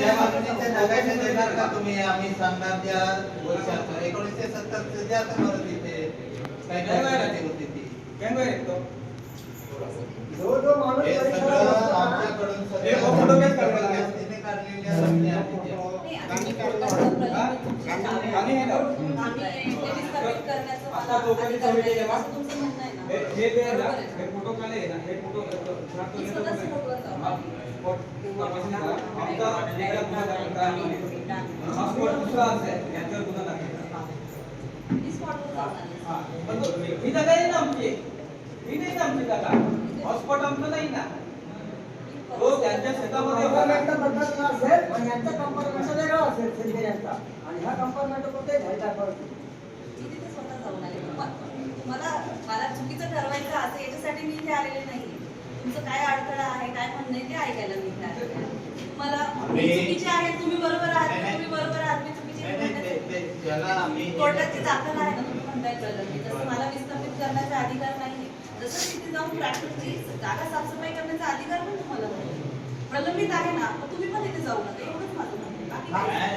त्या देणार का तुम्ही? आम्ही सांगणार त्या वर्षाचं. एकोणीसशे सत्तर द्या तुम्हाला तिथे होती ती. जो जो माणूस हे सगळं आमच्याकडून हे फोटो काढलेल्या आणि हे? ना. आता जेव्हा- हे हे ना, आहे. हे फोटो काढले ना हे फोटो. आमचा वेगळा गुन्हा दाखल करा. हा स्पॉट दुसरा असेल यांच्यावर गुन्हा दाखल करा. हा. पण तो- ही जागा आहे ना आमची. ही नाही ना आमची जागा. हॉटस्पॉट आमचं नाही ना. तो त्यांच्या शेतामध्ये असेल आणि यांचा कंपार्टमेंटचा वेगळा असेल शेतकऱ्यांचा. आणि ह्या कंपार्टमेंट कोणते घ्यायचा तिथे मला मला चुकीचं ठरवायचं असं याच्यासाठी मी इथे आलेले नाही तुमचं काय अडथळा आहे काय म्हणणं आहे ते ऐकायला मी इथे आलेले आहे. मला चुकीचे आहे तुम्ही बरोबर आहात. तुम्ही बरोबर आहात मी चुकीचे कोर्टाची दाखल आहे ना तुम्ही म्हणताय प्रलंबित जसं मला विस्थापित करण्याचा अधिकार नाही जसं तिथे जाऊन ट्रॅक्टरची जागा साफसफाई करण्याचा अधिकार पण तुम्हाला प्रलंबित आहे ना तुम्ही पण इथे जाऊ नका एवढंच माझं म्हणणं. बाकी काय नाही.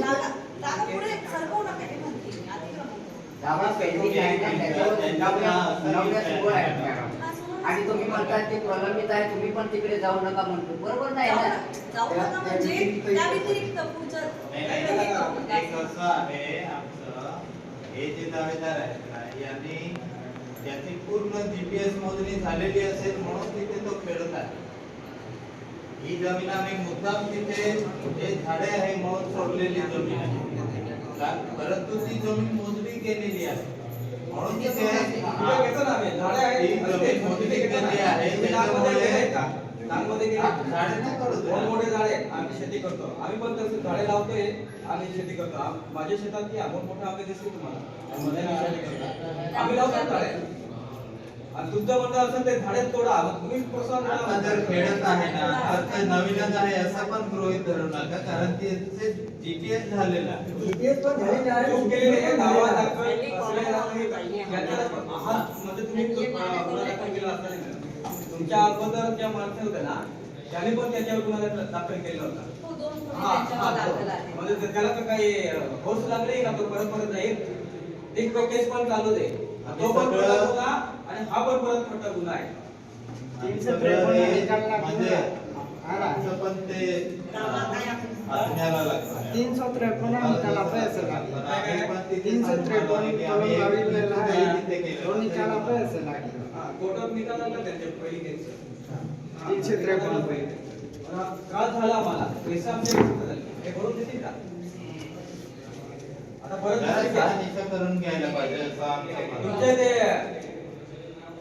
जागा जागा पुढे सरकवू नका हे म्हणते मी अतिक्रमण जागा पेंडिंग आहे ना त्याच्यावर नवऱ्या- नवऱ्या सुरू आहेत मॅडम. आणि तुम्ही म्हणताय ते प्रलंबित आहे तुम्ही पण तिकडे जाऊ नका म्हणतो. बरोबर नाही जाऊ ना. नका- जाऊ नका म्हणजे त्या व्यतिरिक्त पुढचं नाही, नाही, काही नाही, जाऊ नका. एक असं आहे आमचं हे जे दावेदार आहेत ना यांनी त्याची पूर्ण जीपीएस मोजणी झालेली असेल म्हणून तिथे तो खेळत आहे. ही जमीन आम्ही मुद्दाम तिथे जे झाडे आहे म्हणून सोडलेली जमीन आहे. का- परंतु ती जमीन मोजणी केलेली आहे. म्हणून. झाडे मोठे. आम्ही शेती करतो. आम्ही पण तसे लावतोय. आम्ही शेती करतो. माझ्या शेतात मोठे आंबे दिसतील तुम्हाला. आम्ही लावतो झाडे. आणि तुमचं म्हणणं असेल ते झाडे तोडा. मग तुम्ही प्रोत्साहन. जर खेळत आहे ना ते नवीनच आहे असं पण गृहीत धरू नका. कारण ते जीपीएस झालेलं जीपीएस पण झालेले आहे. तुमच्या अगोदर ज्या माणसं होत्या ना त्याने पण त्याच्यावर गुन्हा दाखल- केला होता. हो, हा, हा. म्हणजे त्याला तर काही होस लागली का तो परत परत जाईल? एक तो केस पण चालू दे. तो पण खोटा गुन्हा आणि हा पण परत खोटा गुन्हा आहे. तीनशे म्हणजे पण ते लागतं तीन सौ त्रेपन्न त्रेपन्न केलं. कोर्टात निकाल आला पहिली तीनशे त्रेपन्न. त्रास झाला आम्हाला पैसे हे भरून देतील का आता परत करून घ्यायला पाहिजे तुमचे. ते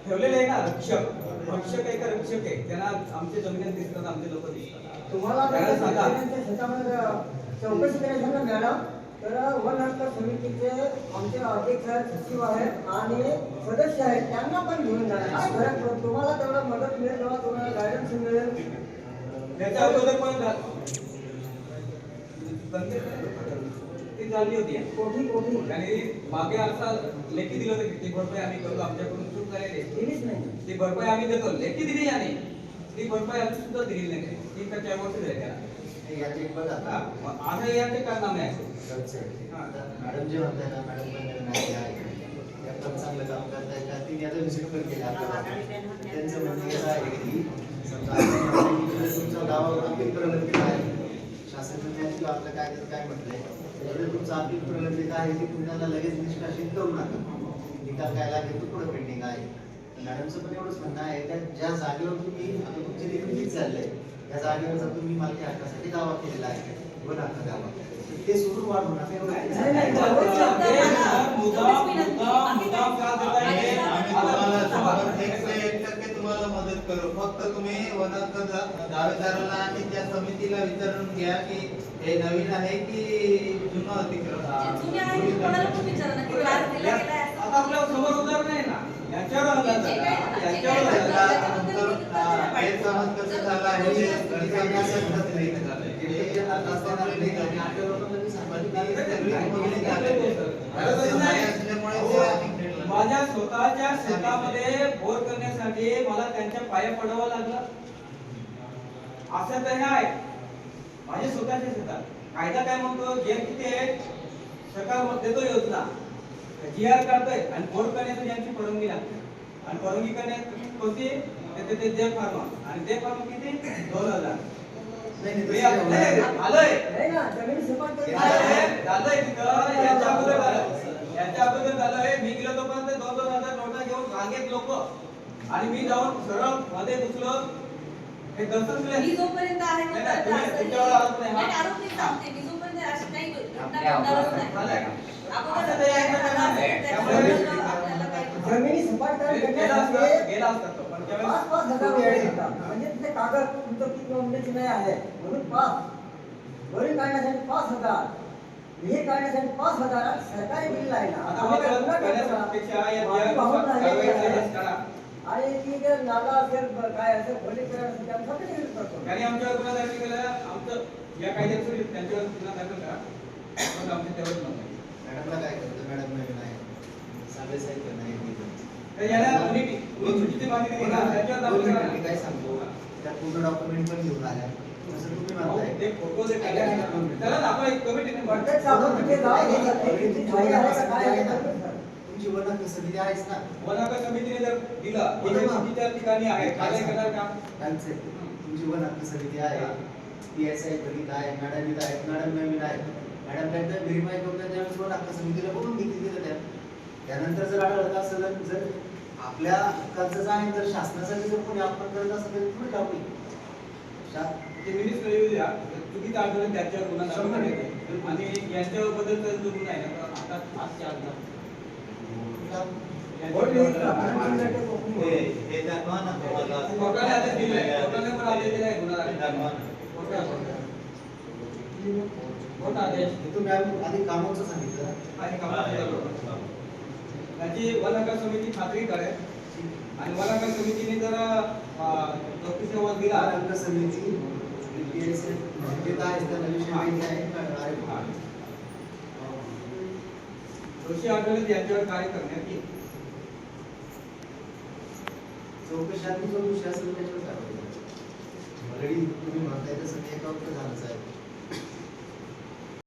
ठेवलेले आहे ना रक्षक रक्षक आहे का रक्षक आहे त्यांना आमच्या जमिनीत दिसतात आमचे लोक दिसतात तुम्हाला चौकशी करायची ना मॅडम तर वन हक्क समितीचे आमचे अध्यक्ष आहेत सचिव आहेत आणि सदस्य आहेत. त्यांना पण घेऊन जा. काय फरक पडतो? तुम्हाला तेवढं मदत मिळेल तेव्हा तुम्हाला गायडन्स मिळेल. त्याच्या अगोदर पण झाली होती. कोठी कोठी? आणि मागे असा लेखी दिलं होतं ती भरपाई आम्ही करतो आमच्याकडून चूक झालेली. दिलीच नाही. ती भरपाई आम्ही देतो. लेखी दिली याने ती भरपाई आम्ही सुद्धा दिली नाही. ती चार वर्ष झाली त्याला याचे एक आता यांचे कारनामे आहे हा. मॅडम जे म्हणताय ना मॅडम पण निर्णय आहे. त्या पण चांगलं काम करताय. का तिने आता विजिट पण केली त्यांचं म्हणणं असं आहे की समजा आपण तुमचा गावावर अपील प्रलंबित आहे? शासन निर्णयातील आपलं काय काय म्हटलंय त्याच्याकडे तुमचं अपील प्रलंबित आहे ते तुम्ही त्यांना लगेच निष्कासित करू नका. निकाल काय लागेल तो पुढे पेंडिंग आहे. मॅडमचं पण एवढंच म्हणणं आहे का ज्या जागेवर तुम्ही आता तुमचे निवडणुकीत चाललंय त्या जागेवर जर तुम्ही मालकी हक्कासाठी दावा केलेला आहे वन हक्क दावा ते हे? तुम्हाला एक टक्के तुम्हाला मदत करू. फक्त तुम्ही वनांत दावेदाराला आणि त्या समितीला विचारून घ्या की हे नवीन आहे की जुनं असं. आता आपल्यासमोर उदाहरण आहे ना यांच्यावर काय माझ्या स्वतःच्या शेतामध्ये बोर करण्यासाठी मला त्यांच्या पाया पडावं लागलं. असं तर आहे. माझे शेतात. कायदा काय म्हणतो? जे किती आहे सरकार देतो योजना जी आर काढतोय आणि बोर करण्यासाठी यांची परवानगी लागते. आणि परवानगी करण्यात कोणती? ते- ते- जे फार्म आणि ते फार्म किती? दोन हजार. आलंय झालंय. तिथं. याच्या अगोदर झालं याच्या अगोदर झालंय. मी गेलो तोपर्यंत दोन दोन हजार नोटा घेऊन रांगेत लोक. आणि मी जाऊन सरळमध्ये घुसलो. हे दर्शन मी जोपर्यंत आहे नाही, तुमच्यावर आरोप नाही, हा? सांगते. मी जोपर्यंत अशी काही घटना घडणारच नाही. जमिनी सपाट तो पण त्यावेळेस पाच हजार घेतात म्हणजे तिथे कागद तुमचं पीक नोंदणीची नाही आहे? म्हणून पाच. वरील काढण्यासाठी पाच हजार. हे काढण्यासाठी पाच हजार सरकारी बिल आहे ना आता आम्ही करण्यापेक्षा? या- या- करा. आणि ती जर नाला असेल ब- काय असेल आम्ही करतो त्यांनी आमच्यावर गुन्हा दाखल केला आमचं या कायद्यात सुरू त्यांच्यावर गुन्हा दाखल करा. पण आमच्या तेवढंच नव्हतं मॅडमला काय करतो? मॅडम आहे सगळे साहित्य नाही. तर याला मी काय सांगतो त्या पूर्ण डॉक्युमेंट पण घेऊन आल्या. तुमची समिती आहेच ना? वनाका समितीने जर दिलं हे ठिकाणी आहे? काय करणार का तुमची वनहक्क समिती आहे? पी एस आय आहे मॅडम इथं आहेत मॅडम नवीन आहेत. मॅडम त्यांना व्हेरीफाय करून त्यावेळेस वनहक्क समितीला बघून घेतली तिथं त्यानंतर जर आढळलं असेल जर आपल्या हक्काचं आहे जर शासनासाठी जर कोणी आपण करत असेल तर पुढे टाकू शा- ते मिनिस्टर येऊ द्या चुकीचं गुन्हा दाखल. आणि यांच्याबद्दल तर जो गुन्हा आहे ना तर आता आजच्या आधी कामाचं सांगितलं आणि कामाचं चालू आहे. त्याची वनाका समिती खात्री करेल. आणि वनाका समितीने जर अं, चौकशी अहवाल दिला. वनहक्क समिती PSA जे काय आहे त्याला विषय माहिती आहे हा. आहे. दोषी आढळले त्यांच्यावर कार्य करण्यात येईल. चौकशी आधी जो विषय असेल त्याच्यावर कारवाई ऑलरेडी तुम्ही म्हणताय तसं ते एक झालंच आहे.